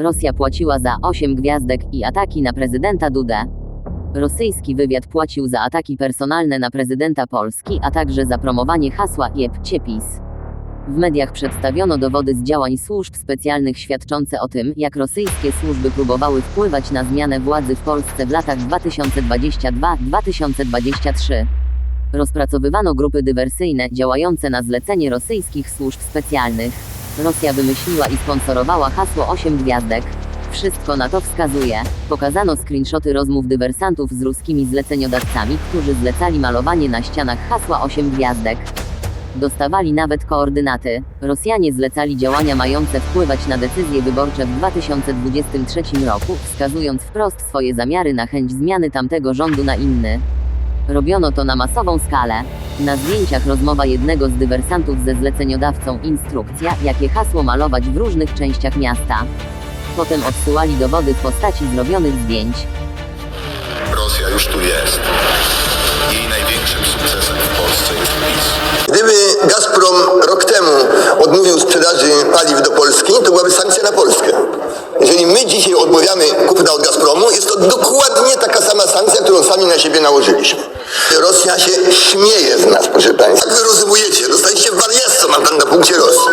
Rosja płaciła za 8 gwiazdek i ataki na prezydenta Dudę. Rosyjski wywiad płacił za ataki personalne na prezydenta Polski, a także za promowanie hasła Jeb Ciepis. W mediach przedstawiono dowody z działań służb specjalnych świadczące o tym, jak rosyjskie służby próbowały wpływać na zmianę władzy w Polsce w latach 2022-2023. Rozpracowywano grupy dywersyjne działające na zlecenie rosyjskich służb specjalnych. Rosja wymyśliła i sponsorowała hasło 8 gwiazdek. Wszystko na to wskazuje. Pokazano screenshoty rozmów dywersantów z ruskimi zleceniodawcami, którzy zlecali malowanie na ścianach hasła 8 gwiazdek. Dostawali nawet koordynaty. Rosjanie zlecali działania mające wpływać na decyzje wyborcze w 2023 roku, wskazując wprost swoje zamiary na chęć zmiany tamtego rządu na inny. Robiono to na masową skalę. Na zdjęciach rozmowa jednego z dywersantów ze zleceniodawcą instrukcja, jakie hasło malować w różnych częściach miasta. Potem odsyłali dowody w postaci zrobionych zdjęć. Rosja już tu jest. Jej największym sukcesem w Polsce jest PiS. Gdyby Gazprom rok temu odmówił sprzedaży paliw do Polski, to byłaby sankcja na Polskę. Jeżeli my dzisiaj odmawiamy kupna od Gazpromu, jest to dokładnie taka sama sankcja, którą sami na siebie nałożyliśmy. Rosja się śmieje z nas, proszę Państwa. Jak wy rozumujecie? Dostaliście wariactwo, mam tam na punkcie Rosji.